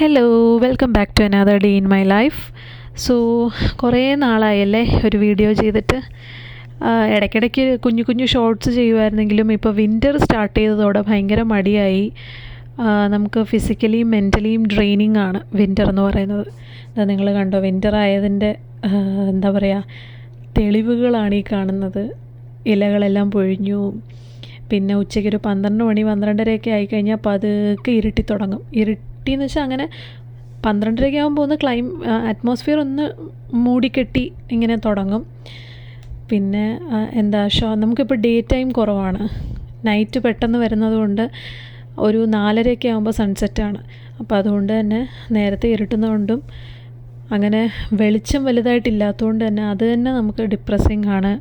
Hello welcome back to another day in my life so കുറേ നാളായല്ലേ ഒരു video ചെയ്തിട്ട്. ഇടയ്ക്കിടയ്ക്ക് കുഞ്ഞു കുഞ്ഞു ഷോർട്സ് ചെയ്യുമായിരുന്നെങ്കിലും ഇപ്പോൾ വിന്റർ സ്റ്റാർട്ട് ചെയ്തതോടെ ഭയങ്കര മടിയായി. നമുക്ക് ഫിസിക്കലിയും മെന്റലിയും ഡ്രെയിനിങ് ആണ് വിന്റർ എന്ന് പറയുന്നത്. അത് നിങ്ങൾ കണ്ടോ വിന്റർ ആയതിന്റെ എന്താ പറയുക തെളിവുകളാണ് ഈ കാണുന്നത്. ഇലകളെല്ലാം പൊഴിഞ്ഞു. പിന്നെ ഉച്ചയ്ക്ക് ഒരു പന്ത്രണ്ട് മണി പന്ത്രണ്ടരയൊക്കെ ആയിക്കഴിഞ്ഞാൽ പതുക്കെ ഇരുട്ടി തുടങ്ങും. ഇരുട്ടി എന്ന് വെച്ചാൽ അങ്ങനെ പന്ത്രണ്ടരയ്ക്ക് ആകുമ്പോൾ ഒന്ന് ക്ലൈം അറ്റ്മോസ്ഫിയർ ഒന്ന് മൂടിക്കെട്ടി ഇങ്ങനെ തുടങ്ങും. പിന്നെ എന്താ ഷോ നമുക്കിപ്പോൾ ഡേ ടൈം കുറവാണ്. നൈറ്റ് പെട്ടെന്ന് വരുന്നത് കൊണ്ട് ഒരു നാലരയൊക്കെ ആകുമ്പോൾ സൺസെറ്റാണ് അപ്പോൾ അതുകൊണ്ട് തന്നെ നേരത്തെ ഇരുട്ടുന്നതുകൊണ്ടും അങ്ങനെ വെളിച്ചം വലുതായിട്ടില്ലാത്തതുകൊണ്ട് തന്നെ അത് തന്നെ നമുക്ക് ഡിപ്രസിങ് ആണ്.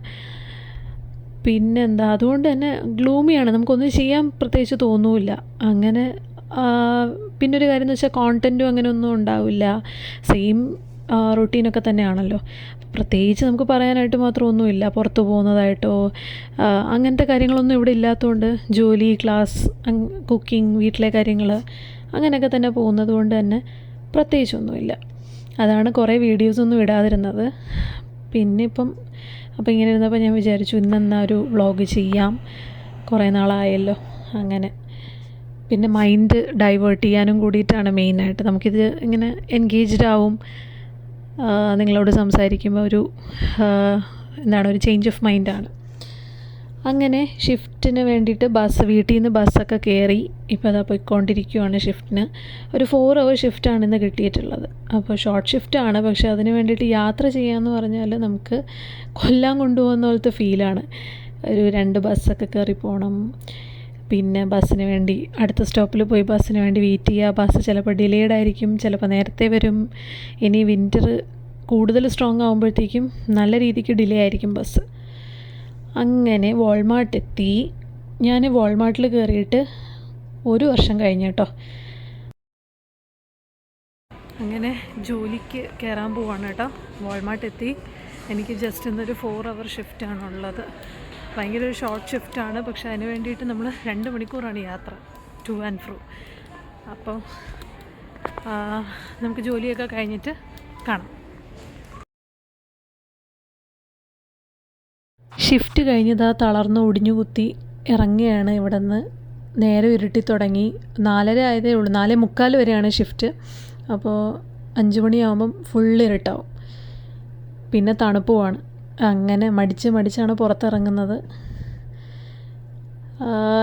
പിന്നെന്താ അതുകൊണ്ട് തന്നെ ഗ്ലൂമിയാണ് നമുക്കൊന്നും ചെയ്യാൻ പ്രത്യേകിച്ച് തോന്നില്ല. അങ്ങനെ പിന്നൊരു കാര്യം എന്ന് വെച്ചാൽ കോണ്ടന്റും അങ്ങനെ ഒന്നും ഉണ്ടാവില്ല സെയിം റൊട്ടീനൊക്കെ തന്നെയാണല്ലോ. പ്രത്യേകിച്ച് നമുക്ക് പറയാനായിട്ട് മാത്രം ഒന്നുമില്ല പുറത്ത് പോകുന്നതായിട്ടോ അങ്ങനത്തെ കാര്യങ്ങളൊന്നും ഇവിടെ ഇല്ലാത്തതുകൊണ്ട് ജോലി ക്ലാസ് കുക്കിംഗ് വീട്ടിലെ കാര്യങ്ങൾ അങ്ങനെയൊക്കെ തന്നെ പോകുന്നത് കൊണ്ട് തന്നെ പ്രത്യേകിച്ചൊന്നുമില്ല. അതാണ് കുറേ വീഡിയോസൊന്നും ഇടാതിരുന്നത്. പിന്നെ ഇപ്പം അപ്പോൾ ഇങ്ങനെ ഇരുന്നപ്പോൾ ഞാൻ വിചാരിച്ചു ഇന്നെന്നാ ഒരു വ്ളോഗ് ചെയ്യാം. കുറേ നാളായല്ലോ അങ്ങനെ. പിന്നെ മൈൻഡ് ഡൈവേർട്ട് ചെയ്യാനും കൂടിയിട്ടാണ് മെയിനായിട്ട് നമുക്കിത് ഇങ്ങനെ എൻഗേജ്ഡ് ആവും. നിങ്ങളോട് സംസാരിക്കുമ്പോൾ ഒരു എന്താണ് ഒരു ചേഞ്ച് ഓഫ് മൈൻഡാണ് അങ്ങനെ ഷിഫ്റ്റിന് വേണ്ടിയിട്ട് ബസ് വീട്ടിൽ നിന്ന് ബസ്സൊക്കെ കയറി ഇപ്പോൾ അതാ പോയിക്കൊണ്ടിരിക്കുകയാണ് ഷിഫ്റ്റിന് ഒരു ഫോർ അവർ ഷിഫ്റ്റാണ് ഇന്ന് കിട്ടിയിട്ടുള്ളത്. അപ്പോൾ ഷോർട്ട് ഷിഫ്റ്റാണ് പക്ഷേ അതിന് വേണ്ടിയിട്ട് യാത്ര ചെയ്യാമെന്ന് പറഞ്ഞാൽ നമുക്ക് കൊല്ലം കൊണ്ടുപോകുന്ന പോലത്തെ ഫീലാണ് ഒരു രണ്ട് ബസ്സൊക്കെ കയറി പോകണം പിന്നെ ബസ്സിന് വേണ്ടി അടുത്ത സ്റ്റോപ്പിൽ പോയി ബസ്സിന് വേണ്ടി വെയിറ്റ് ചെയ്യുക ബസ് ചിലപ്പോൾ ഡിലേഡ് ആയിരിക്കും ചിലപ്പോൾ നേരത്തെ വരും. ഇനി വിന്റർ കൂടുതൽ സ്ട്രോങ് ആകുമ്പോഴത്തേക്കും നല്ല രീതിക്ക് ഡിലേ ആയിരിക്കും ബസ്. അങ്ങനെ വോൾമാർട്ട് എത്തി. ഞാൻ വോൾമാർട്ടിൽ കയറിയിട്ട് ഒരു വർഷം കഴിഞ്ഞ കേട്ടോ. അങ്ങനെ ജോലിക്ക് കയറാൻ പോവാണ് കേട്ടോ. വോൾമാർട്ട് എത്തി. എനിക്ക് ജസ്റ്റ് ഇന്നൊരു ഫോർ അവർ ഷിഫ്റ്റാണ് ഉള്ളത് ഭയങ്കര ഒരു ഷോർട്ട് ഷിഫ്റ്റാണ് പക്ഷേ അതിന് വേണ്ടിയിട്ട് നമ്മൾ രണ്ട് മണിക്കൂറാണ് യാത്ര ടു ആൻഡ് ഫ്രൂ അപ്പോൾ നമുക്ക് ജോലിയൊക്കെ കഴിഞ്ഞിട്ട് കാണാം. ഷിഫ്റ്റ് കഴിഞ്ഞതാ തളർന്ന് ഒടിഞ്ഞു കുത്തി ഇറങ്ങുകയാണ് ഇവിടെ നിന്ന് നേരെ ഇരുട്ടി തുടങ്ങി. നാലര ആയതേ ഉള്ളൂ. നാലേ മുക്കാൽ വരെയാണ് ഷിഫ്റ്റ് അപ്പോൾ അഞ്ച് മണിയാകുമ്പം ഫുൾ ഇരുട്ടാവും. പിന്നെ തണുപ്പുമാണ് അങ്ങനെ മടിച്ച് മടിച്ചാണ് പുറത്തിറങ്ങുന്നത്.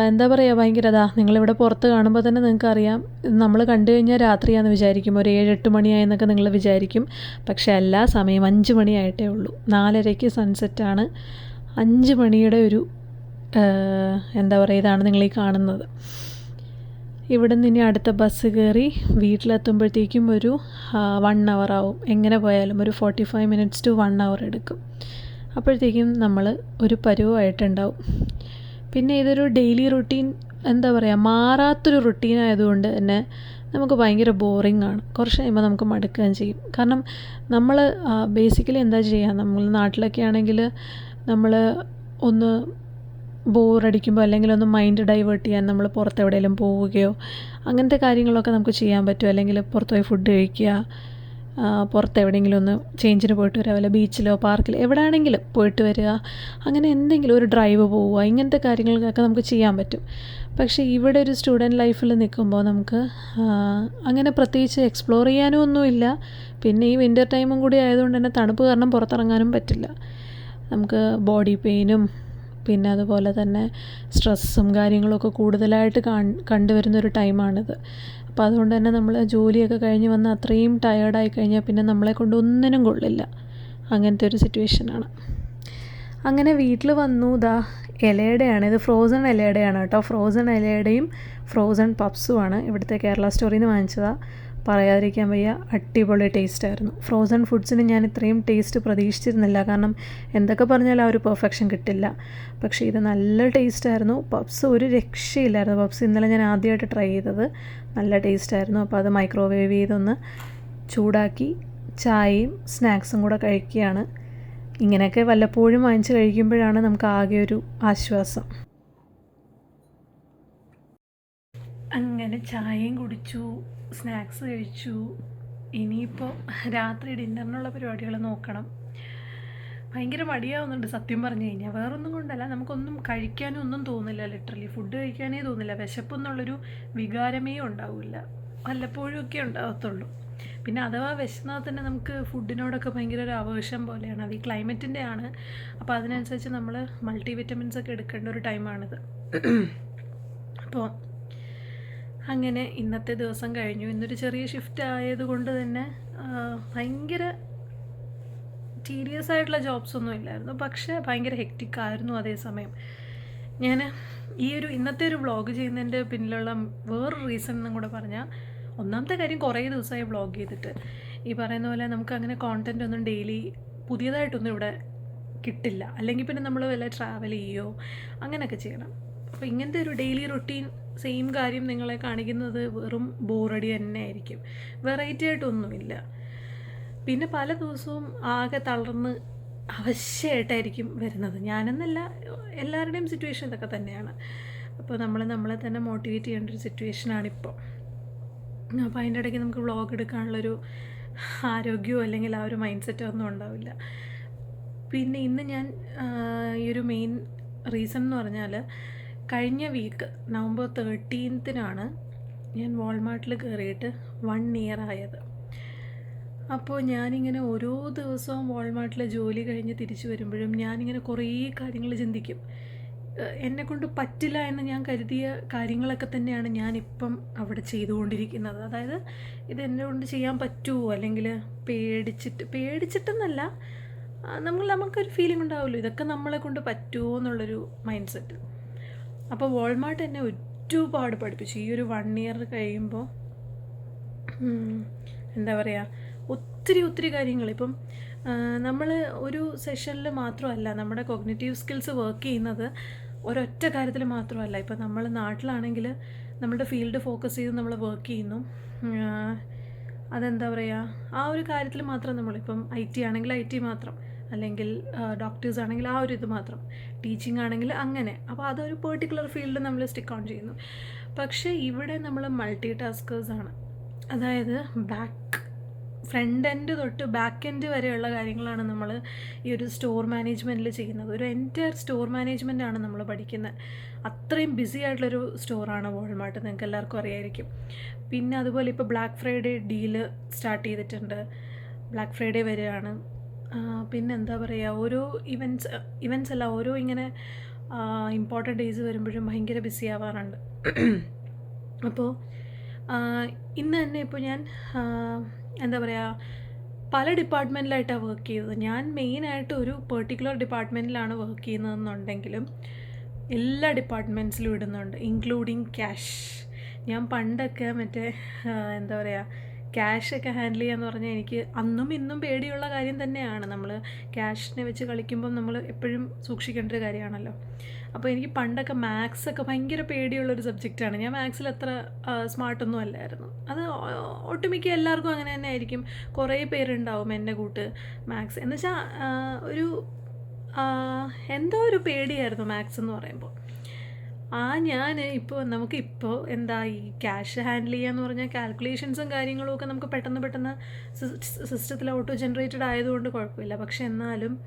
എന്താ പറയുക ഭയങ്കര അതാ നിങ്ങളിവിടെ പുറത്ത് കാണുമ്പോൾ തന്നെ നിങ്ങൾക്ക് അറിയാം നമ്മൾ കണ്ടു കഴിഞ്ഞാൽ രാത്രിയാണെന്ന് വിചാരിക്കും ഒരു ഏഴ് എട്ട് മണിയായെന്നൊക്കെ നിങ്ങൾ വിചാരിക്കും. പക്ഷേ എല്ലാ സമയം അഞ്ച് മണിയായിട്ടേ ഉള്ളൂ. നാലരയ്ക്ക് സൺസെറ്റാണ്. അഞ്ച് മണിയുടെ ഒരു എന്താ പറയുക ഇതാണ് നിങ്ങൾ ഈ കാണുന്നത്. ഇവിടെ നിന്ന് ഇനി അടുത്ത ബസ് കയറി വീട്ടിലെത്തുമ്പോഴത്തേക്കും ഒരു വൺ അവർ ആവും. എങ്ങനെ പോയാലും ഒരു forty five minutes to one hour എടുക്കും. അപ്പോഴത്തേക്കും നമ്മൾ ഒരു പരുവമായിട്ടുണ്ടാവും പിന്നെ ഇതൊരു ഡെയിലി റുട്ടീൻ എന്താ പറയുക മാറാത്തൊരു റുട്ടീൻ ആയതുകൊണ്ട് തന്നെ നമുക്ക് ഭയങ്കര ബോറിംഗ് ആണ്. കുറച്ച് കഴിയുമ്പോൾ നമുക്ക് മടുക്കുകയും ചെയ്യും. കാരണം നമ്മൾ ബേസിക്കലി എന്താ ചെയ്യുക നമ്മൾ നാട്ടിലൊക്കെ ആണെങ്കിൽ നമ്മൾ ഒന്ന് ബോറടിക്കുമ്പോൾ അല്ലെങ്കിൽ ഒന്ന് മൈൻഡ് ഡൈവേർട്ട് ചെയ്യാൻ നമ്മൾ പുറത്തെവിടെയെങ്കിലും പോവുകയോ അങ്ങനത്തെ കാര്യങ്ങളൊക്കെ നമുക്ക് ചെയ്യാൻ പറ്റും. അല്ലെങ്കിൽ പുറത്തുപോയി ഫുഡ് കഴിക്കുക പുറത്ത് എവിടെയെങ്കിലും ഒന്ന് ചേഞ്ചിന് പോയിട്ട് വരിക വല്ല ബീച്ചിലോ പാർക്കിലോ എവിടെയാണെങ്കിലും പോയിട്ട് വരിക അങ്ങനെ എന്തെങ്കിലും ഒരു ഡ്രൈവ് പോവുക ഇങ്ങനത്തെ കാര്യങ്ങൾക്കൊക്കെ നമുക്ക് ചെയ്യാൻ പറ്റും. പക്ഷേ ഇവിടെ ഒരു സ്റ്റുഡന്റ് ലൈഫിൽ നിൽക്കുമ്പോൾ നമുക്ക് അങ്ങനെ പ്രത്യേകിച്ച് എക്സ്പ്ലോർ ചെയ്യാനും ഒന്നുമില്ല. പിന്നെ ഈ വിന്റർ ടൈമും കൂടി ആയതുകൊണ്ട് തന്നെ തണുപ്പ് കാരണം പുറത്തിറങ്ങാനും പറ്റില്ല. നമുക്ക് ബോഡി പെയിനും പിന്നെ അതുപോലെ തന്നെ സ്ട്രെസ്സും കാര്യങ്ങളൊക്കെ കൂടുതലായിട്ട് കാ കണ്ടുവരുന്ന ഒരു ടൈമാണിത് അപ്പോൾ അതുകൊണ്ട് തന്നെ നമ്മൾ ജോലിയൊക്കെ കഴിഞ്ഞ് വന്ന് അത്രയും ടയേർഡായി കഴിഞ്ഞാൽ പിന്നെ നമ്മളെ കൊണ്ട് ഒന്നിനും കൊള്ളില്ല. അങ്ങനത്തെ ഒരു സിറ്റുവേഷനാണ് അങ്ങനെ വീട്ടിൽ വന്നു. ദാ ഇലയുടെയാണ്. ഇത് ഫ്രോസൺ ഇലയുടെയാണ് കേട്ടോ. ഫ്രോസൺ ഇലയുടെയും ഫ്രോസൺ പപ്സുമാണ് ഇവിടുത്തെ കേരള സ്റ്റോറിയിൽ നിന്ന് വാങ്ങിച്ചതാണ് പറയാതിരിക്കാൻ വയ്യ. അടിപൊളി ടേസ്റ്റ് ആയിരുന്നു. ഫ്രോസൺ ഫുഡ്സിന് ഞാൻ ഇത്രയും ടേസ്റ്റ് പ്രതീക്ഷിച്ചിരുന്നില്ല. കാരണം എന്തൊക്കെ പറഞ്ഞാലും ആ ഒരു പെർഫെക്ഷൻ കിട്ടില്ല. പക്ഷേ ഇത് നല്ല ടേസ്റ്റ് ആയിരുന്നു. പപ്സ് ഒരു രക്ഷയില്ലായിരുന്നു. പപ്സ് ഇന്നലെ ഞാൻ ആദ്യമായിട്ട് ട്രൈ ചെയ്തത്. നല്ല ടേസ്റ്റ് ആയിരുന്നു. അപ്പോൾ അത് മൈക്രോവേവ് ചെയ്തൊന്ന് ചൂടാക്കി ചായയും സ്നാക്സും കൂടെ കഴിക്കുകയാണ്. ഇങ്ങനെയൊക്കെ വല്ലപ്പോഴും വാങ്ങിച്ച് കഴിക്കുമ്പോഴാണ് നമുക്ക് ആകെ ഒരു ആശ്വാസം. അങ്ങനെ ചായയും കുടിച്ചു. സ്നാക്സ് കഴിച്ചു. ഇനിയിപ്പോൾ രാത്രി ഡിന്നറിനുള്ള പരിപാടികൾ നോക്കണം. ഭയങ്കര മടിയാവുന്നുണ്ട് സത്യം പറഞ്ഞു കഴിഞ്ഞാൽ വേറൊന്നും കൊണ്ടല്ല നമുക്കൊന്നും കഴിക്കാനും ഒന്നും തോന്നില്ല ലിറ്ററലി ഫുഡ് കഴിക്കാനേ തോന്നില്ല. വിശപ്പെന്നുള്ളൊരു വികാരമേ ഉണ്ടാവില്ല. വല്ലപ്പോഴും ഒക്കെ ഉണ്ടാകത്തുള്ളൂ പിന്നെ അഥവാ വിശന്നാൽ തന്നെ നമുക്ക് ഫുഡിനോടൊക്കെ ഭയങ്കര ഒരു ആവേശം പോലെയാണ്. അത് ഈ ക്ലൈമറ്റിന്റെ ആണ്. അപ്പോൾ അതിനനുസരിച്ച് നമ്മൾ മൾട്ടി വിറ്റമിൻസ് ഒക്കെ എടുക്കേണ്ട ഒരു ടൈമാണിത് അപ്പോൾ അങ്ങനെ ഇന്നത്തെ ദിവസം കഴിഞ്ഞു. ഇന്നൊരു ചെറിയ ഷിഫ്റ്റ് ആയതുകൊണ്ട് തന്നെ ഭയങ്കര ടീരിയസ് ആയിട്ടുള്ള ജോബ്സ് ഒന്നും ഇല്ലായിരുന്നു. പക്ഷേ ഭയങ്കര ഹെക്റ്റിക് ആയിരുന്നു അതേസമയം ഞാൻ ഈ ഒരു ഇന്നത്തെ ഒരു വ്ളോഗ് ചെയ്യുന്നതിന്റെ പിന്നിലുള്ള വേറൊരു റീസൺ എന്നും കൂടെ പറഞ്ഞാൽ ഒന്നാമത്തെ കാര്യം കുറേ ദിവസമായി വ്ളോഗ് ചെയ്തിട്ട്. ഈ പറയുന്ന പോലെ നമുക്ക് അങ്ങനെ കോണ്ടന്റ് ഒന്നും ഡെയിലി പുതിയതായിട്ടൊന്നും ഇവിടെ കിട്ടില്ല. അല്ലെങ്കിൽ പിന്നെ നമ്മൾ വല്ല ട്രാവൽ ചെയ്യുമോ അങ്ങനെയൊക്കെ ചെയ്യണം. അപ്പോൾ ഇങ്ങനത്തെ ഒരു ഡെയിലി റുട്ടീൻ സെയിം കാര്യം നിങ്ങളെ കാണിക്കുന്നത് വെറും ബോറടി തന്നെ ആയിരിക്കും. വെറൈറ്റി ആയിട്ടൊന്നുമില്ല. പിന്നെ പല ദിവസവും ആകെ തളർന്ന് അവശ്യമായിട്ടായിരിക്കും വരുന്നത്. ഞാനെന്നല്ല എല്ലാവരുടെയും സിറ്റുവേഷൻ ഇതൊക്കെ തന്നെയാണ്. അപ്പോൾ നമ്മൾ നമ്മളെ തന്നെ മോട്ടിവേറ്റ് ചെയ്യേണ്ട ഒരു സിറ്റുവേഷനാണിപ്പോൾ അപ്പോൾ അതിന്റെ ഇടയ്ക്ക് നമുക്ക് വ്ളോഗ് എടുക്കാനുള്ളൊരു ആരോഗ്യമോ അല്ലെങ്കിൽ ആ ഒരു മൈൻഡ് സെറ്റോ ഒന്നും ഉണ്ടാവില്ല. പിന്നെ ഇന്ന് ഞാൻ ഈ ഒരു മെയിൻ റീസൺ എന്ന് പറഞ്ഞാൽ കഴിഞ്ഞ വീക്ക് നവംബർ തേർട്ടീൻത്തിനാണ് ഞാൻ വാൾമാർട്ടിൽ കയറിയിട്ട് വൺ ഇയർ ആയത്. അപ്പോൾ ഞാനിങ്ങനെ ഓരോ ദിവസവും വാൾമാർട്ടിലെ ജോലി കഴിഞ്ഞ് തിരിച്ചു വരുമ്പോഴും ഞാനിങ്ങനെ കുറേ കാര്യങ്ങൾ ചിന്തിക്കും. എന്നെക്കൊണ്ട് പറ്റില്ല എന്ന് ഞാൻ കരുതിയ കാര്യങ്ങളൊക്കെ തന്നെയാണ് ഞാനിപ്പം അവിടെ ചെയ്തുകൊണ്ടിരിക്കുന്നത്. അതായത് ഇത് എന്നെ കൊണ്ട് ചെയ്യാൻ പറ്റുമോ അല്ലെങ്കിൽ പേടിച്ചിട്ട് പേടിച്ചിട്ടെന്നല്ല നമ്മൾ നമുക്കൊരു ഫീലിംഗ് ഉണ്ടാവുമല്ലോ. ഇതൊക്കെ നമ്മളെ കൊണ്ട് പറ്റുമോ എന്നുള്ളൊരു മൈൻഡ് സെറ്റ് അപ്പോൾ വോൾമാർട്ട് എന്നെ ഒരുപാട് പഠിപ്പിച്ചു. ഈ ഒരു വൺ ഇയർ കഴിയുമ്പോൾ എന്താ പറയുക ഒത്തിരി ഒത്തിരി കാര്യങ്ങൾ ഇപ്പം നമ്മൾ ഒരു സെഷനിൽ മാത്രമല്ല നമ്മുടെ കൊഗ്നേറ്റീവ് സ്കിൽസ് വർക്ക് ചെയ്യുന്നത് ഒരൊറ്റ കാര്യത്തിൽ മാത്രമല്ല. ഇപ്പം നമ്മൾ നാട്ടിലാണെങ്കിൽ നമ്മളുടെ ഫീൽഡ് ഫോക്കസ് ചെയ്ത് നമ്മൾ വർക്ക് ചെയ്യുന്നു. അതെന്താ പറയുക ആ ഒരു കാര്യത്തിൽ മാത്രം നമ്മളിപ്പം ഐ ടി ആണെങ്കിൽ ഐ ടി മാത്രം. അല്ലെങ്കിൽ ഡോക്ടേഴ്സ് ആണെങ്കിൽ ആ ഒരു ഇത് മാത്രം. ടീച്ചിങ് ആണെങ്കിൽ അങ്ങനെ. അപ്പോൾ അതൊരു പെർട്ടിക്കുലർ ഫീൽഡ് നമ്മൾ സ്റ്റിക്ക് ഓൺ ചെയ്യുന്നു. പക്ഷേ ഇവിടെ നമ്മൾ മൾട്ടി ആണ്. അതായത് ബാക്ക് ഫ്രണ്ട് എൻഡ് തൊട്ട് ബാക്ക് എൻഡ് വരെയുള്ള കാര്യങ്ങളാണ് നമ്മൾ ഈ ഒരു സ്റ്റോർ മാനേജ്മെന്റിൽ ചെയ്യുന്നത്. ഒരു എന്റയർ സ്റ്റോർ മാനേജ്മെന്റ് ആണ് നമ്മൾ പഠിക്കുന്നത് അത്രയും ബിസി ആയിട്ടുള്ളൊരു സ്റ്റോറാണ് വോൾമാർട്ട് നിങ്ങൾക്ക് എല്ലാവർക്കും അറിയായിരിക്കും. പിന്നെ അതുപോലെ ഇപ്പോൾ ബ്ലാക്ക് ഫ്രൈഡേ ഡീൽ സ്റ്റാർട്ട് ചെയ്തിട്ടുണ്ട്. ബ്ലാക്ക് ഫ്രൈഡേ വരികയാണ് ആ, പിന്നെ എന്താ പറയുക ഓരോ ഇവന്റ്സ് ഇവന്റ്സ് അല്ല ഓരോ ഇങ്ങനെ ഇമ്പോർട്ടന്റ് ഡേയ്സ് വരുമ്പോഴും ഭയങ്കര ബിസി ആവാറുണ്ട്. അപ്പോൾ ഇന്ന് തന്നെ ഇപ്പോൾ ഞാൻ എന്താ പറയുക പല ഡിപ്പാർട്ട്മെന്റിലായിട്ടാണ് വർക്ക് ചെയ്തത്. ഞാൻ മെയിനായിട്ട് ഒരു പെർട്ടിക്കുലർ ഡിപ്പാർട്ട്മെന്റിലാണ് വർക്ക് ചെയ്യുന്നതെന്നുണ്ടെങ്കിലും എല്ലാ ഡിപ്പാർട്ട്മെന്റ്സിലും ഇടുന്നുണ്ട് ഇൻക്ലൂഡിങ് ക്യാഷ് ഞാൻ പണ്ടൊക്കെ മറ്റേ എന്താ പറയുക ക്യാഷൊക്കെ ഹാൻഡിൽ ചെയ്യാന്ന് പറഞ്ഞാൽ എനിക്ക് അന്നും ഇന്നും പേടിയുള്ള കാര്യം തന്നെയാണ്. നമ്മൾ ക്യാഷിനെ വെച്ച് കളിക്കുമ്പം നമ്മൾ എപ്പോഴും സൂക്ഷിക്കേണ്ട ഒരു കാര്യമാണല്ലോ. അപ്പോൾ എനിക്ക് പണ്ടൊക്കെ മാത്സൊക്കെ ഭയങ്കര പേടിയുള്ളൊരു സബ്ജക്റ്റാണ് ഞാൻ മാത്സിൽ അത്ര സ്മാർട്ടൊന്നും അല്ലായിരുന്നു. അത് ഒട്ടുമിക്ക എല്ലാവർക്കും അങ്ങനെ തന്നെ ആയിരിക്കും. കുറേ പേരുണ്ടാവും എന്റെ കൂട്ട് മാത്സ് എന്ന് വെച്ചാൽ ഒരു എന്തോ ഒരു പേടിയായിരുന്നു മാത്സ് എന്ന് പറയുമ്പോൾ ആ ഞാൻ ഇപ്പോൾ നമുക്ക് ഇപ്പോൾ എന്താ ഈ ക്യാഷ് ഹാൻഡിൽ ചെയ്യാന്ന് പറഞ്ഞാൽ കാൽക്കുലേഷൻസും കാര്യങ്ങളും ഒക്കെ നമുക്ക് പെട്ടെന്ന് പെട്ടെന്ന് സിസ്റ്റത്തിൽ ഓട്ടോ ജനറേറ്റഡ് ആയതുകൊണ്ട് കുഴപ്പമില്ല. പക്ഷെ എന്നാലും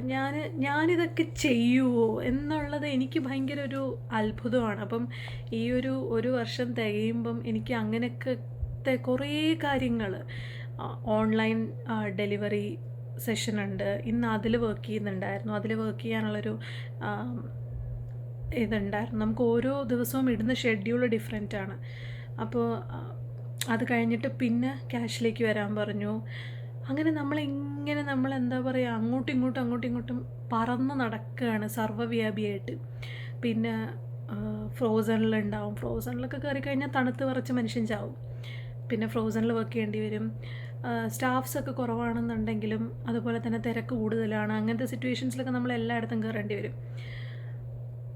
ഞാൻ ഞാനിതൊക്കെ ചെയ്യുമോ എന്നുള്ളത് എനിക്ക് ഭയങ്കര ഒരു അത്ഭുതമാണ്. അപ്പം ഈ ഒരു ഒരു വർഷം തികയുമ്പം എനിക്ക് അങ്ങനെയൊക്കെ കുറേ കാര്യങ്ങൾ ഓൺലൈൻ ഡെലിവറി സെഷനുണ്ട് ഇന്ന് അതിൽ വർക്ക് ചെയ്യുന്നുണ്ടായിരുന്നു. അതിൽ വർക്ക് ചെയ്യാനുള്ളൊരു ഇതുണ്ടായിരുന്നു. നമുക്ക് ഓരോ ദിവസവും ഇടുന്ന ഷെഡ്യൂൾ ഡിഫറെന്റ് ആണ്. അപ്പോൾ അത് കഴിഞ്ഞിട്ട് പിന്നെ ക്യാഷിലേക്ക് വരാൻ പറഞ്ഞു. അങ്ങനെ നമ്മളിങ്ങനെ നമ്മൾ എന്താ പറയുക അങ്ങോട്ടും ഇങ്ങോട്ടും അങ്ങോട്ടും ഇങ്ങോട്ടും പറന്ന് നടക്കുകയാണ് സർവവ്യാപിയായിട്ട്. പിന്നെ ഫ്രോസണിലുണ്ടാവും ഫ്രോസണിലൊക്കെ കയറി കഴിഞ്ഞാൽ തണുത്ത് വറച്ച് മനുഷ്യൻ ചാവും. പിന്നെ ഫ്രോസണിൽ വർക്ക് ചെയ്യേണ്ടി വരും. സ്റ്റാഫ്സ് ഒക്കെ കുറവാണെന്നുണ്ടെങ്കിലും അതുപോലെ തന്നെ തിരക്ക് കൂടുതലാണ്. അങ്ങനത്തെ സിറ്റുവേഷൻസിലൊക്കെ നമ്മൾ എല്ലായിടത്തും കയറേണ്ടി വരും.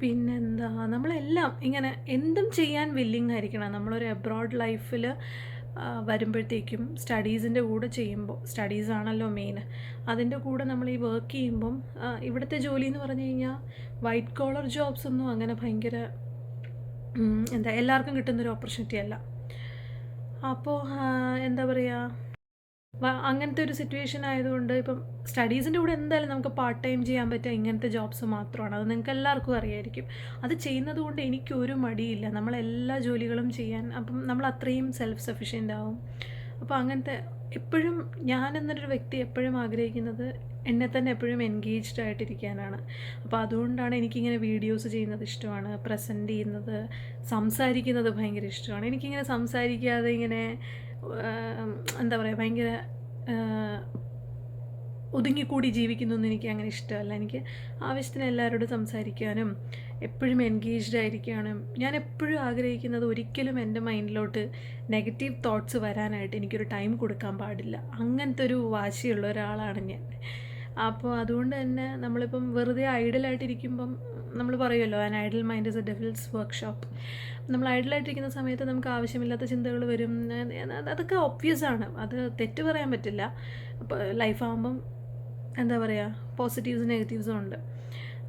പിന്നെന്താ? നമ്മളെല്ലാം ഇങ്ങനെ എന്തും ചെയ്യാൻ വില്ലിങ് ആയിരിക്കണം. നമ്മളൊരു അബ്രോഡ് ലൈഫിൽ വരുമ്പോഴത്തേക്കും സ്റ്റഡീസിന്റെ കൂടെ ചെയ്യുമ്പോൾ സ്റ്റഡീസ് ആണല്ലോ മെയിൻ അതിന്റെ കൂടെ നമ്മൾ ഈ വർക്ക് ചെയ്യുമ്പം ഇവിടുത്തെ ജോലി എന്ന് പറഞ്ഞു കഴിഞ്ഞാൽ വൈറ്റ് കോളർ ജോബ്സ് ഒന്നും അങ്ങനെ ഭയങ്കര എന്താ എല്ലാവർക്കും കിട്ടുന്നൊരു ഓപ്പർച്യൂണിറ്റി അല്ല. അപ്പോൾ എന്താ പറയുക അങ്ങനത്തെ ഒരു സിറ്റുവേഷൻ ആയതുകൊണ്ട് ഇപ്പം സ്റ്റഡീസിന്റെ കൂടെ എന്തായാലും നമുക്ക് പാർട്ട് ടൈം ചെയ്യാൻ പറ്റുക ഇങ്ങനത്തെ ജോബ്സ് മാത്രമാണ്. അത് നിങ്ങൾക്ക് എല്ലാവർക്കും അറിയായിരിക്കും. അത് ചെയ്യുന്നത് കൊണ്ട് എനിക്കൊരു മടിയില്ല. നമ്മളെല്ലാ ജോലികളും ചെയ്യാൻ. അപ്പം നമ്മൾ അത്രയും സെൽഫ് സഫീഷ്യന്റ് ആവും. അപ്പോൾ അങ്ങനത്തെ എപ്പോഴും ഞാൻ എന്നൊരു വ്യക്തി എപ്പോഴും ആഗ്രഹിക്കുന്നത് എന്നെ തന്നെ എപ്പോഴും എൻഗേജ്ഡ് ആയിട്ടിരിക്കാനാണ്. അപ്പോൾ അതുകൊണ്ടാണ് എനിക്കിങ്ങനെ വീഡിയോസ് ചെയ്യുന്നത് ഇഷ്ടമാണ്. പ്രസന്റ് ചെയ്യുന്നത് സംസാരിക്കുന്നത് ഭയങ്കര ഇഷ്ടമാണ്. എനിക്കിങ്ങനെ സംസാരിക്കാതെ ഇങ്ങനെ എന്താ പറയുക ഭയങ്കര ഒതുങ്ങിക്കൂടി ജീവിക്കുന്നൊന്നും എനിക്ക് അങ്ങനെ ഇഷ്ടമല്ല. എനിക്ക് ആവശ്യത്തിന് എല്ലാവരോടും സംസാരിക്കാനും എപ്പോഴും എൻഗേജ്ഡ് ആയിരിക്കാനും ഞാൻ എപ്പോഴും ആഗ്രഹിക്കുന്നത് ഒരിക്കലും എന്റെ മൈൻഡിലോട്ട് നെഗറ്റീവ് തോട്ട്സ് വരാനായിട്ട് എനിക്കൊരു ടൈം കൊടുക്കാൻ പാടില്ല. അങ്ങനത്തെ ഒരു വാശിയുള്ള ഒരാളാണ് ഞാൻ. അപ്പോൾ അതുകൊണ്ട് തന്നെ നമ്മളിപ്പം വെറുതെ ഐഡലായിട്ടിരിക്കുമ്പം നമ്മൾ പറയുമല്ലോ an idle mind is a devil's workshop നമ്മൾ ഐഡലായിട്ടിരിക്കുന്ന സമയത്ത് നമുക്ക് ആവശ്യമില്ലാത്ത ചിന്തകൾ വരും. അത് അതൊക്കെ ഒബ്വിയസ് ആണ്. അത് തെറ്റ് പറയാൻ പറ്റില്ല. അപ്പോൾ ലൈഫാകുമ്പം എന്താ പറയുക പോസിറ്റീവ്സ് നെഗറ്റീവ്സും ഉണ്ട്.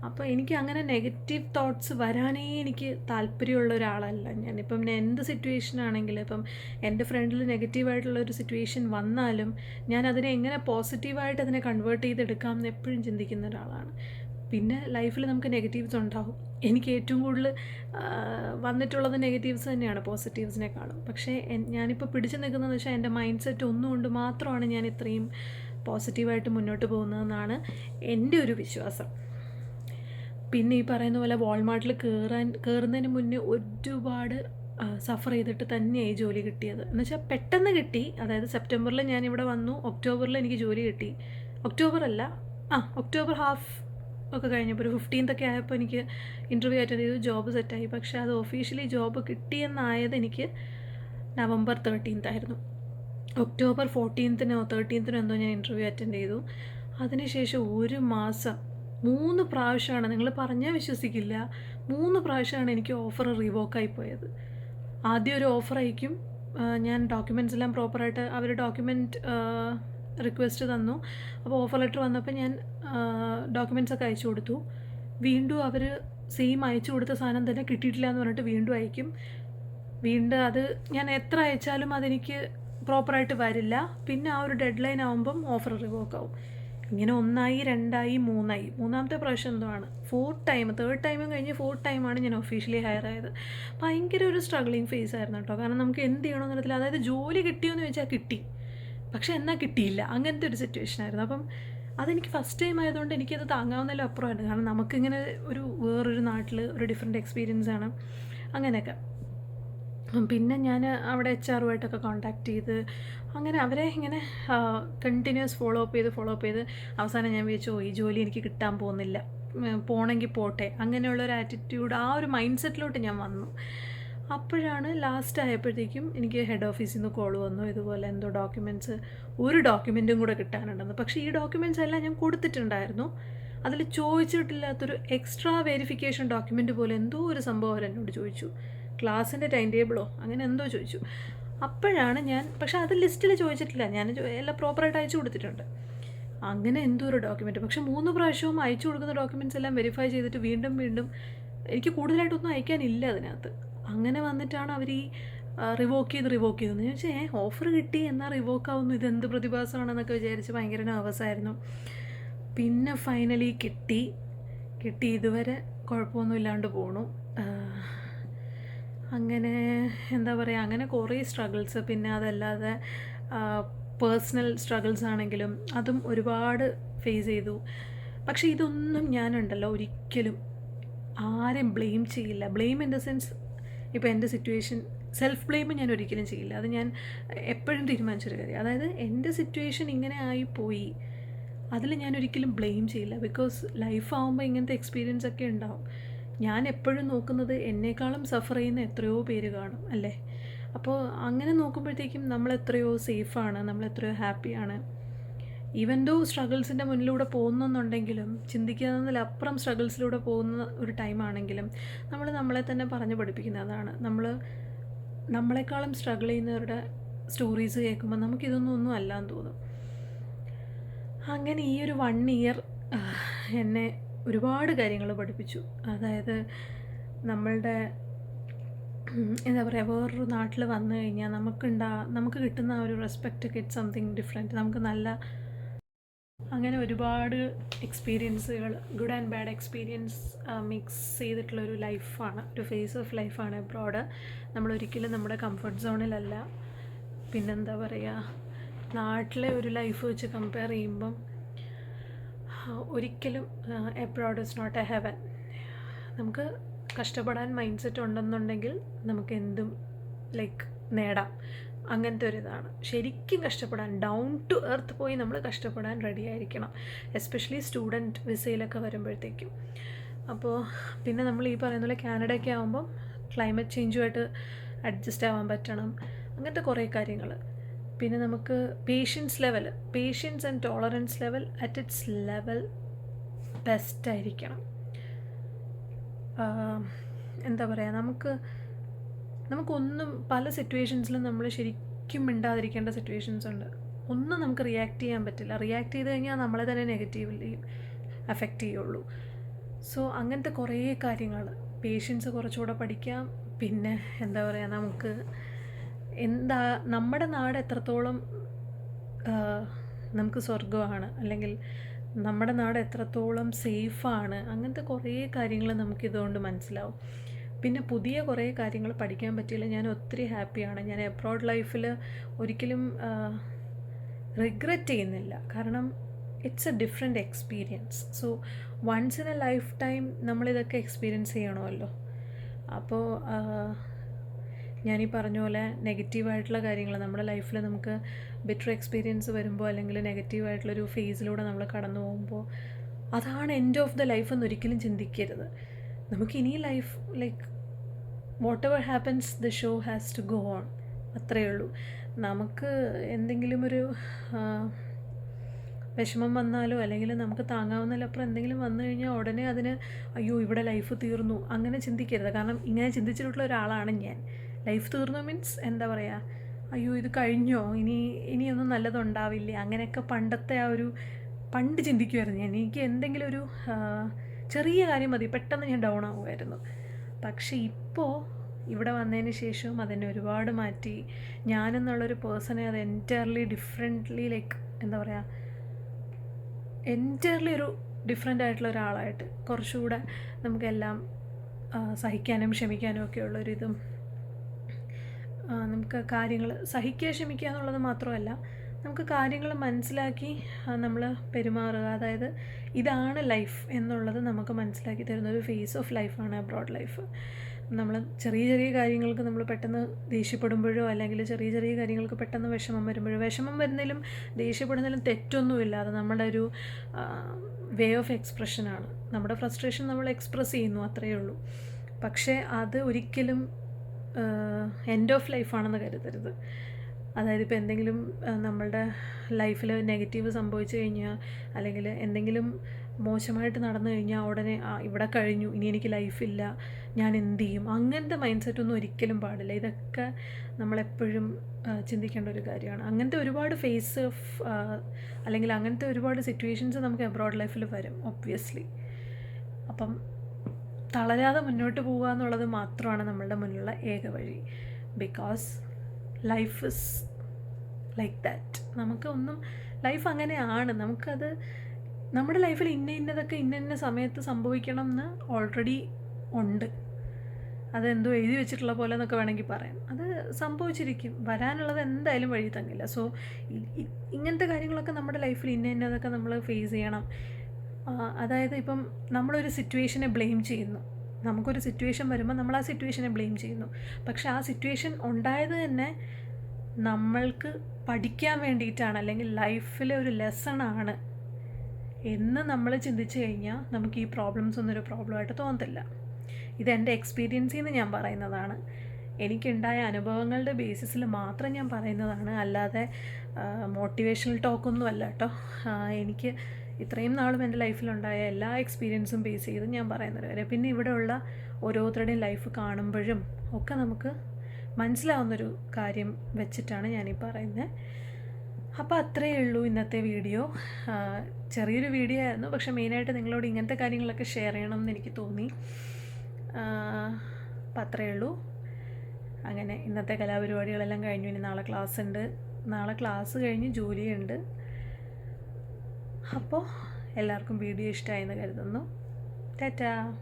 അപ്പോൾ എനിക്ക് അങ്ങനെ നെഗറ്റീവ് തോട്ട്സ് വരാനേ എനിക്ക് താല്പര്യമുള്ള ഒരാളല്ല. ഞാനിപ്പം എന്ത് സിറ്റുവേഷൻ ആണെങ്കിലും ഇപ്പം എന്റെ ഫ്രണ്ടിൽ നെഗറ്റീവായിട്ടുള്ള ഒരു സിറ്റുവേഷൻ വന്നാലും ഞാൻ അതിനെ എങ്ങനെ പോസിറ്റീവായിട്ട് അതിനെ കൺവേർട്ട് ചെയ്തെടുക്കാം എന്ന് എപ്പോഴും ചിന്തിക്കുന്ന ഒരാളാണ്. പിന്നെ ലൈഫിൽ നമുക്ക് നെഗറ്റീവ്സ് ഉണ്ടാവും. എനിക്ക് ഏറ്റവും കൂടുതൽ വന്നിട്ടുള്ളത് നെഗറ്റീവ്സ് തന്നെയാണ് പോസിറ്റീവ്സിനെക്കാളും പക്ഷേ ഞാനിപ്പോൾ പിടിച്ചു നിൽക്കുന്നതെന്ന് വെച്ചാൽ എന്റെ മൈൻഡ് സെറ്റ് ഒന്നുകൊണ്ട് മാത്രമാണ് ഞാൻ ഇത്രയും പോസിറ്റീവായിട്ട് മുന്നോട്ട് പോകുന്നതെന്നാണ് എന്റെ ഒരു വിശ്വാസം. പിന്നെ ഈ പറയുന്ന പോലെ വാൾമാർട്ടിൽ കയറാൻ കയറുന്നതിന് മുന്നേ ഒരുപാട് സഫർ ചെയ്തിട്ട് തന്നെയായി ജോലി കിട്ടിയത്. എന്ന് വെച്ചാൽ പെട്ടെന്ന് കിട്ടി. അതായത് സെപ്റ്റംബറിൽ ഞാൻ ഇവിടെ വന്നു. ഒക്ടോബറിൽ എനിക്ക് ജോലി കിട്ടി. ഒക്ടോബർ അല്ല ആ ഒക്ടോബർ ഹാഫ് ഒക്കെ കഴിഞ്ഞപ്പോൾ ഒരു ഫിഫ്റ്റീൻത്ത് ഒക്കെ ആയപ്പോൾ എനിക്ക് ഇന്റർവ്യൂ അറ്റൻഡ് ചെയ്തു ജോബ് സെറ്റായി പക്ഷേ അത് ഒഫീഷ്യലി ജോബ് കിട്ടിയെന്നായത് എനിക്ക് നവംബർ തേർട്ടീൻത്ത് ആയിരുന്നു. ഒക്ടോബർ ഫോർട്ടീൻത്തിനോ തേർട്ടീൻത്തിനോ എന്തോ ഞാൻ ഇന്റർവ്യൂ അറ്റൻഡ് ചെയ്തു. അതിനുശേഷം ഒരു മാസം മൂന്ന് പ്രാവശ്യമാണ് നിങ്ങൾ പറഞ്ഞാൽ വിശ്വസിക്കില്ല മൂന്ന് പ്രാവശ്യമാണ് എനിക്ക് ഓഫർ റിവോക്കായി പോയത്. ആദ്യം ഒരു ഓഫർ അയക്കും. ഞാൻ ഡോക്യുമെന്റ്സ് എല്ലാം പ്രോപ്പറായിട്ട് അവർ ഡോക്യുമെന്റ് റിക്വസ്റ്റ് തന്നു. അപ്പോൾ ഓഫർ ലെറ്റർ വന്നപ്പോൾ ഞാൻ ഡോക്യുമെന്റ്സ് ഒക്കെ അയച്ചു കൊടുത്തു. വീണ്ടും അവർ സെയിം അയച്ചു കൊടുത്ത സാധനം തന്നെ കിട്ടിയിട്ടില്ല എന്ന് പറഞ്ഞിട്ട് വീണ്ടും അയക്കും. വീണ്ടും അത് ഞാൻ എത്ര അയച്ചാലും അതെനിക്ക് പ്രോപ്പറായിട്ട് വരില്ല. പിന്നെ ആ ഒരു ഡെഡ് ലൈൻ ആകുമ്പം ഓഫർ റിവോക്ക് ആവും. ഇങ്ങനെ ഒന്നായി രണ്ടായി മൂന്നായി. മൂന്നാമത്തെ പ്രാവശ്യം എന്തോ ആണ് ഫോർത്ത് ടൈം തേർഡ് ടൈമും കഴിഞ്ഞ് ഫോർത്ത് ടൈമാണ് ഞാൻ ഒഫീഷ്യലി ഹയർ ആയത്. ഭയങ്കര ഒരു സ്ട്രഗ്ലിങ് ഫേസ് ആയിരുന്നു കേട്ടോ. കാരണം നമുക്ക് എന്ത് ചെയ്യണമെന്ന് അറിയത്തില്ല അതായത് ജോലി കിട്ടിയോ എന്ന് ചോദിച്ചാൽ കിട്ടി. പക്ഷെ എന്നാൽ കിട്ടിയില്ല. അങ്ങനത്തെ ഒരു സിറ്റുവേഷൻ ആയിരുന്നു. അപ്പം അതെനിക്ക് ഫസ്റ്റ് ടൈം ആയതുകൊണ്ട് എനിക്കത് താങ്ങാവുന്നതിലും അപ്പുറമായിരുന്നു. കാരണം നമുക്കിങ്ങനെ ഒരു വേറൊരു നാട്ടിൽ ഒരു ഡിഫറെന്റ് എക്സ്പീരിയൻസ് ആണ്. അങ്ങനെയൊക്കെ. പിന്നെ ഞാൻ അവിടെ എച്ച് ആറുമായിട്ടൊക്കെ കോണ്ടാക്ട് ചെയ്ത് അങ്ങനെ അവരെ ഇങ്ങനെ കണ്ടിന്യൂസ് ഫോളോ അപ്പ് ചെയ്ത് ഫോളോ അപ്പ് ചെയ്ത് അവസാനം ഞാൻ വിചാരിച്ചു ഈ ജോലി എനിക്ക് കിട്ടാൻ പോകുന്നില്ല. പോണെങ്കിൽ പോട്ടെ. അങ്ങനെയുള്ള ഒരു ആറ്റിറ്റ്യൂഡ് ആ ഒരു മൈൻഡ് സെറ്റിലോട്ട് ഞാൻ വന്നു. അപ്പോഴാണ് ലാസ്റ്റ് ആയപ്പോഴത്തേക്കും എനിക്ക് ഹെഡ് ഓഫീസിൽ നിന്ന് കോൾ വന്നു. ഇതുപോലെ എന്തോ ഡോക്യുമെന്റ്സ് ഒരു ഡോക്യുമെന്റും കൂടെ കിട്ടാനുണ്ടെന്ന്. പക്ഷേ ഈ ഡോക്യുമെന്റ്സ് എല്ലാം ഞാൻ കൊടുത്തിട്ടുണ്ടായിരുന്നു. അതിൽ ചോദിച്ചിട്ടില്ലാത്തൊരു എക്സ്ട്രാ വെരിഫിക്കേഷൻ ഡോക്യുമെന്റ് പോലെ എന്തോ ഒരു സംഭവം അവർ എന്നോട് ചോദിച്ചു ക്ലാസ്സിന്റെ ടൈം ടേബിളോ അങ്ങനെ എന്തോ ചോദിച്ചു. അപ്പോഴാണ് ഞാൻ പക്ഷേ അത് ലിസ്റ്റിൽ ചോദിച്ചിട്ടില്ല. ഞാൻ എല്ലാം പ്രോപ്പറായിട്ട് അയച്ചു കൊടുത്തിട്ടുണ്ട്. അങ്ങനെ എന്തോ ഒരു ഡോക്യുമെന്റ് പക്ഷേ മൂന്ന് പ്രാവശ്യവും അയച്ചു കൊടുക്കുന്ന ഡോക്യുമെന്റ്സ് എല്ലാം വെരിഫൈ ചെയ്തിട്ട് വീണ്ടും വീണ്ടും എനിക്ക് കൂടുതലായിട്ടൊന്നും അയക്കാനില്ല അതിനകത്ത്. അങ്ങനെ വന്നിട്ടാണ് അവർ ഈ റിവോക്ക് ചെയ്ത് റിവോക്ക് ചെയ്തെന്ന് ഞാൻ ചോദിച്ചാൽ ഏ ഓഫർ കിട്ടി എന്നാൽ റിവോക്ക് ആവുന്നു? ഇതെന്ത് പ്രതിഭാസമാണെന്നൊക്കെ വിചാരിച്ച് ഭയങ്കര നർവസായിരുന്നു പിന്നെ ഫൈനലി കിട്ടി. കിട്ടി ഇതുവരെ കുഴപ്പമൊന്നും ഇല്ലാണ്ട് പോണു. അങ്ങനെ എന്താ പറയുക അങ്ങനെ കുറേ സ്ട്രഗിൾസ് പിന്നെ അതല്ലാതെ പേഴ്സണൽ സ്ട്രഗിൾസ് ആണെങ്കിലും അതും ഒരുപാട് ഫേസ് ചെയ്തു. പക്ഷേ ഇതൊന്നും ഞാനുണ്ടല്ലോ ഒരിക്കലും ആരും ബ്ലെയിം ചെയ്യില്ല. ബ്ലെയിം ഇൻ ദ സെൻസ് ഇപ്പോൾ എന്റെ സിറ്റുവേഷൻ സെൽഫ് ബ്ലെയിം ഞാൻ ഒരിക്കലും ചെയ്യില്ല. അത് ഞാൻ എപ്പോഴും തീരുമാനിച്ചൊരു കാര്യം. അതായത് എന്റെ സിറ്റുവേഷൻ ഇങ്ങനെ ആയിപ്പോയി അതിൽ ഞാൻ ഒരിക്കലും ബ്ലെയിം ചെയ്യില്ല. ബിക്കോസ് ലൈഫ് ആവുമ്പോൾ ഇങ്ങനത്തെ എക്സ്പീരിയൻസ് ഒക്കെ ഉണ്ടാവും. ഞാൻ എപ്പോഴും നോക്കുന്നത് എന്നേക്കാളും സഫർ ചെയ്യുന്ന എത്രയോ പേര് കാണും അല്ലേ? അപ്പോൾ അങ്ങനെ നോക്കുമ്പോഴത്തേക്കും നമ്മൾ എത്രയോ സേഫാണ് നമ്മൾ എത്രയോ ഹാപ്പിയാണ് ഈവൻ ദോ സ്ട്രഗിൾസിന്റെ മുന്നിലൂടെ പോകുന്നെന്നുണ്ടെങ്കിലും ചിന്തിക്കുന്നതിലപ്പുറം സ്ട്രഗിൾസിലൂടെ പോകുന്ന ഒരു ടൈമാണെങ്കിലും നമ്മൾ നമ്മളെ തന്നെ പറഞ്ഞു പഠിപ്പിക്കുന്നതാണ് നമ്മൾ നമ്മളെക്കാളും സ്ട്രഗിൾ ചെയ്യുന്നവരുടെ സ്റ്റോറീസ് കേൾക്കുമ്പോൾ നമുക്കിതൊന്നും ഒന്നും അല്ലാന്ന് തോന്നും. അങ്ങനെ ഈ ഒരു വൺ ഇയർ എന്നെ ഒരുപാട് കാര്യങ്ങൾ പഠിപ്പിച്ചു. അതായത് നമ്മളുടെ എന്താ പറയുക വേറൊരു നാട്ടിൽ വന്നു കഴിഞ്ഞാൽ നമുക്കുണ്ടാ നമുക്ക് കിട്ടുന്ന ആ ഒരു റെസ്പെക്റ്റ് ഇറ്റ്സ് സംതിങ് ഡിഫറെന്റ് നമുക്ക് നല്ല അങ്ങനെ ഒരുപാട് എക്സ്പീരിയൻസുകൾ good and bad experience mix ചെയ്തിട്ടുള്ള ഒരു ലൈഫാണ് ഒരു ഫേസ് ഓഫ് ലൈഫാണ് എബ്രോഡ് നമ്മൾ ഒരിക്കലും നമ്മുടെ കംഫർട്ട് സോണിലല്ല പിന്നെന്താ പറയുക നാട്ടിലെ ഒരു ലൈഫ് വെച്ച് കമ്പയർ ചെയ്യുമ്പം ഒരിക്കലും abroad is not a heaven നമുക്ക് കഷ്ടപ്പെടാൻ മൈൻഡ് സെറ്റ് ഉണ്ടെന്നുണ്ടെങ്കിൽ നമുക്ക് എന്തും ലൈക്ക് നേടാം. അങ്ങനത്തെ ഒരു ഇതാണ് ശരിക്കും കഷ്ടപ്പെടാൻ ഡൗൺ ടു എർത്ത് പോയി നമ്മൾ കഷ്ടപ്പെടാൻ റെഡി ആയിരിക്കണം. എസ്പെഷ്യലി സ്റ്റുഡന്റ് വിസയിലൊക്കെ വരുമ്പോഴത്തേക്കും. അപ്പോൾ പിന്നെ നമ്മൾ ഈ പറയുന്ന പോലെ കാനഡയൊക്കെ ആകുമ്പം ക്ലൈമറ്റ് ചേഞ്ചുമായിട്ട് അഡ്ജസ്റ്റ് ആവാൻ പറ്റണം. അങ്ങനത്തെ കുറേ കാര്യങ്ങൾ. പിന്നെ നമുക്ക് patience level patience and tolerance level at its level best ആയിരിക്കണം. എന്താ പറയുക നമുക്ക് നമുക്കൊന്നും പല സിറ്റുവേഷൻസിലും നമ്മൾ ശരിക്കും മിണ്ടാതിരിക്കേണ്ട സിറ്റുവേഷൻസ് ഉണ്ട്. ഒന്നും നമുക്ക് റിയാക്ട് ചെയ്യാൻ പറ്റില്ല. റിയാക്ട് ചെയ്ത് കഴിഞ്ഞാൽ നമ്മളെ തന്നെ നെഗറ്റീവ്ലി അഫക്റ്റ് ചെയ്യുള്ളൂ. സോ അങ്ങനത്തെ കുറേ കാര്യങ്ങൾ പേഷ്യൻസ് കുറച്ചുകൂടെ പഠിക്കാം. പിന്നെ എന്താ പറയുക നമുക്ക് എന്താ നമ്മുടെ നാട് എത്രത്തോളം നമുക്ക് സ്വർഗമാണ് അല്ലെങ്കിൽ നമ്മുടെ നാട് എത്രത്തോളം സേഫാണ് അങ്ങനത്തെ കുറേ കാര്യങ്ങൾ നമുക്കിതുകൊണ്ട് മനസ്സിലാവും. പിന്നെ പുതിയ കുറേ കാര്യങ്ങൾ പഠിക്കാൻ പറ്റിയില്ല. ഞാൻ ഒത്തിരി ഹാപ്പിയാണ്. ഞാൻ എബ്രോഡ് ലൈഫിൽ ഒരിക്കലും റിഗ്രറ്റ് ചെയ്യുന്നില്ല. കാരണം it's a different experience so once in a lifetime നമ്മളിതൊക്കെ എക്സ്പീരിയൻസ് ചെയ്യണമല്ലോ. അപ്പോൾ ഞാനീ പറഞ്ഞ പോലെ നെഗറ്റീവായിട്ടുള്ള കാര്യങ്ങൾ നമ്മുടെ ലൈഫിൽ നമുക്ക് ബെറ്റർ എക്സ്പീരിയൻസ് വരുമ്പോൾ അല്ലെങ്കിൽ നെഗറ്റീവായിട്ടുള്ളൊരു ഫേസിലൂടെ നമ്മൾ കടന്നു പോകുമ്പോൾ അതാണ് എൻഡ് ഓഫ് ദ ലൈഫ് എന്നൊരിക്കലും ചിന്തിക്കരുത്. നമുക്ക് ഇനി life like whatever happens the show has to go on അത്രയേ ഉള്ളൂ. നമുക്ക് എന്തെങ്കിലും ഒരു വിഷമം വന്നാലോ അല്ലെങ്കിൽ നമുക്ക് താങ്ങാവുന്നതിലപ്പുറം എന്തെങ്കിലും വന്നു കഴിഞ്ഞാൽ ഉടനെ അതിന് അയ്യോ ഇവിടെ ലൈഫ് തീർന്നു. അങ്ങനെ ചിന്തിക്കരുത്. കാരണം ഇങ്ങനെ ചിന്തിച്ചിട്ടുള്ള ഒരാളാണ് ഞാൻ. ലൈഫ് തീർന്നു മീൻസ് എന്താ പറയുക അയ്യോ ഇത് കഴിഞ്ഞോ? ഇനി ഇനിയൊന്നും നല്ലതുണ്ടാവില്ല? അങ്ങനെയൊക്കെ പണ്ടത്തെ ആ ഒരു പണ്ട് ചിന്തിക്കുമായിരുന്നു ഞാൻ. എനിക്ക് എന്തെങ്കിലും ഒരു ചെറിയ കാര്യം മതി പെട്ടെന്ന് ഞാൻ ഡൗൺ ആവുമായിരുന്നു. പക്ഷേ ഇപ്പോൾ ഇവിടെ വന്നതിന് ശേഷവും അതെന്നെ ഒരുപാട് മാറ്റി. ഞാനെന്നുള്ളൊരു പേഴ്സണെ അത് എന്റയർലി ഡിഫറെന്റ്ലി ലൈക്ക് എന്താ പറയുക എന്റയർലി ഒരു ഡിഫറെന്റ് ആയിട്ടുള്ള ഒരാളായിട്ട് കുറച്ചുകൂടെ നമുക്കെല്ലാം സഹിക്കാനും ക്ഷമിക്കാനും ഒക്കെ ഉള്ളൊരിതും നമുക്ക് കാര്യങ്ങൾ സഹിക്കുക ക്ഷമിക്കുക എന്നുള്ളത് മാത്രമല്ല നമുക്ക് കാര്യങ്ങൾ മനസ്സിലാക്കി നമ്മൾ പെരുമാറുക. അതായത് ഇതാണ് ലൈഫ് എന്നുള്ളത് നമുക്ക് മനസ്സിലാക്കി തരുന്ന ഒരു ഫേസ് ഓഫ് ലൈഫാണ് അബ്രോഡ് ലൈഫ് നമ്മൾ ചെറിയ ചെറിയ കാര്യങ്ങൾക്ക് നമ്മൾ പെട്ടെന്ന് ദേഷ്യപ്പെടുമ്പോഴോ അല്ലെങ്കിൽ ചെറിയ ചെറിയ കാര്യങ്ങൾക്ക് പെട്ടെന്ന് വിഷമം വരുമ്പോഴോ വിഷമം വരുന്നതിലും ദേഷ്യപ്പെടുന്നതിലും തെറ്റൊന്നുമില്ല. അത് നമ്മുടെ ഒരു വേ ഓഫ് എക്സ്പ്രഷനാണ് നമ്മുടെ ഫ്രസ്ട്രേഷൻ നമ്മൾ എക്സ്പ്രസ് ചെയ്യുന്നു അത്രയേ ഉള്ളൂ. പക്ഷേ അത് ഒരിക്കലും എൻഡ് ഓഫ് ലൈഫാണെന്ന് കരുതരുത്. അതായത് ഇപ്പോൾ എന്തെങ്കിലും നമ്മളുടെ ലൈഫിൽ നെഗറ്റീവ് സംഭവിച്ചു കഴിഞ്ഞാൽ അല്ലെങ്കിൽ എന്തെങ്കിലും മോശമായിട്ട് നടന്നു കഴിഞ്ഞാൽ ഉടനെ ഇവിടെ കഴിഞ്ഞു ഇനി എനിക്ക് ലൈഫില്ല ഞാൻ എന്ത് ചെയ്യും? അങ്ങനത്തെ മൈൻഡ് സെറ്റൊന്നും ഒരിക്കലും പാടില്ല. ഇതൊക്കെ നമ്മളെപ്പോഴും ചിന്തിക്കേണ്ട ഒരു കാര്യമാണ്. അങ്ങനത്തെ ഒരുപാട് ഫേസ് ഓഫ് അല്ലെങ്കിൽ അങ്ങനത്തെ ഒരുപാട് സിറ്റുവേഷൻസ് നമുക്ക് എബ്രോഡ് ലൈഫിൽ വരും ഒബ്വിയസ്ലി അപ്പം തളരാതെ മുന്നോട്ട് പോവുക എന്നുള്ളത് മാത്രമാണ് നമ്മളുടെ മുന്നിലുള്ള ഏക വഴി. Because life is like that നമുക്ക് ഒന്നും ലൈഫ് അങ്ങനെയാണ്. നമുക്കത് നമ്മുടെ ലൈഫിൽ ഇന്ന ഇന്നതൊക്കെ ഇന്ന ഇന്ന സമയത്ത് സംഭവിക്കണം എന്ന് ഓൾറെഡി ഉണ്ട്. അതെന്തോ എഴുതി വെച്ചിട്ടുള്ള പോലെ എന്നൊക്കെ വേണമെങ്കിൽ പറയാം. അത് സംഭവിച്ചിരിക്കും. വരാനുള്ളത് എന്തായാലും വഴി തങ്ങില്ല സോ ഇങ്ങനത്തെ കാര്യങ്ങളൊക്കെ നമ്മുടെ ലൈഫിൽ ഇന്ന ഇന്നതൊക്കെ നമ്മൾ ഫേസ് ചെയ്യണം. അതായത് ഇപ്പം നമ്മളൊരു സിറ്റുവേഷനെ ബ്ലെയിം ചെയ്യുന്നു. നമുക്കൊരു സിറ്റുവേഷൻ വരുമ്പോൾ നമ്മൾ ആ സിറ്റുവേഷനെ ബ്ലെയിം ചെയ്യുന്നു. പക്ഷെ ആ സിറ്റുവേഷൻ ഉണ്ടായത് തന്നെ നമ്മൾക്ക് പഠിക്കാൻ വേണ്ടിയിട്ടാണ് അല്ലെങ്കിൽ ലൈഫിലെ ഒരു ലെസണാണ് എന്ന് നമ്മൾ ചിന്തിച്ചു കഴിഞ്ഞാൽ നമുക്ക് ഈ പ്രോബ്ലംസ് ഒന്നൊരു പ്രോബ്ലമായിട്ട് തോന്നത്തില്ല. ഇതെന്റെ എക്സ്പീരിയൻസിൽ നിന്ന് ഞാൻ പറയുന്നതാണ്. എനിക്കുണ്ടായ അനുഭവങ്ങളുടെ ബേസിസിൽ മാത്രം ഞാൻ പറയുന്നതാണ്. അല്ലാതെ മോട്ടിവേഷണൽ ടോക്കൊന്നും അല്ല കേട്ടോ എനിക്ക് ഇത്രയും നാളും എന്റെ ലൈഫിലുണ്ടായ എല്ലാ എക്സ്പീരിയൻസും ബേസ് ചെയ്ത് ഞാൻ പറയുന്നത് കാര്യം. പിന്നെ ഇവിടെയുള്ള ഓരോരുത്തരുടെയും ലൈഫ് കാണുമ്പോഴും ഒക്കെ നമുക്ക് മനസ്സിലാവുന്നൊരു കാര്യം വെച്ചിട്ടാണ് ഞാനീ പറയുന്നത് അപ്പോൾ അത്രയേ ഉള്ളൂ ഇന്നത്തെ വീഡിയോ ചെറിയൊരു വീഡിയോ ആയിരുന്നു. പക്ഷെ മെയിനായിട്ട് നിങ്ങളോട് ഇങ്ങനത്തെ കാര്യങ്ങളൊക്കെ ഷെയർ ചെയ്യണം എന്ന് എനിക്ക് തോന്നി. അപ്പം അത്രയേ ഉള്ളൂ. അങ്ങനെ ഇന്നത്തെ കലാപരിപാടികളെല്ലാം കഴിഞ്ഞു. ഇനി നാളെ ക്ലാസ് ഉണ്ട്. നാളെ ക്ലാസ് കഴിഞ്ഞ് ജോലിയുണ്ട്. അപ്പോൾ എല്ലാവർക്കും വീഡിയോ ഇഷ്ടമായി എന്ന് കരുതുന്നു. ടാറ്റാ.